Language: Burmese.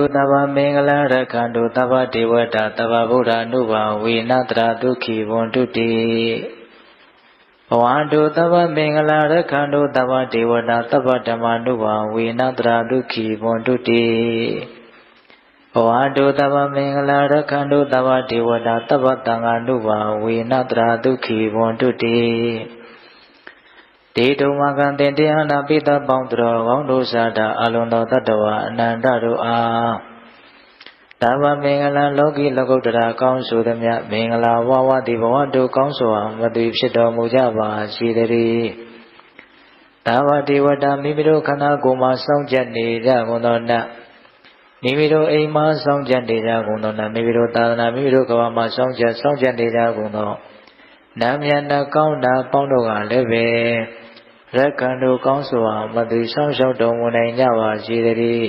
သုတဗ္ဗမင်္ဂလရက္ခန္တုတဗ္ဗဒေဝတာတဗ္ဗဗုဒ္ဓ ानु ဘာဝေနတရာဒုက္ခိဘွန်တုတိဘဝန္တုတဗ္ဗမင်္ဂလရက္ခန္တုတဗ္ဗဒေဝတာတဗ္ဗဓမ္မာနုဘာဝေနတရာဒုက္ခိဘွန်တုတိဘဝန္တုတဗ္ဗမင်္ဂလရက္ခန္တုတဗ္ဗဒေဝတာတဗ္ဗတံဃာနုဘာဝေနတရာဒုက္ခိဘွန်တုတိ ဒေတုမကံတင်တရားနာပိသပေါင်းတော်ကောင်းတို့စာတာအလုံးတော်တတ္တဝအနန္တတို့အားတဗ္ဗမင်္ဂလလောကီလောကုတ္တရာကောင်းဆိုသည်မြမင်္ဂလာဝဝတိဘဝတို့ကောင်းဆိုအောင်မသွေဖြစ်တော်မူကြပါစေတည်းတဗ္ဗဒေဝတာမိမိတို့ခန္ဓာကိုယ်မှာစောင့်ကြနေကြကုန်သောနတ်မိမိတို့အိမ်မှာစောင့်ကြနေကြကုန်သောနတ်မိမိတို့သာသနာမိမိတို့ကဘာမှာစောင့်ကြစောင့်ကြနေကြကုန်သောနာမယနာကောင်းတာပေါင်းတို့ကလည်းပဲ ရက္ခန္တုကောင်းစွာမသိဆောင်ရှောက်တော်မူနိုင်ကြပါစေတည်း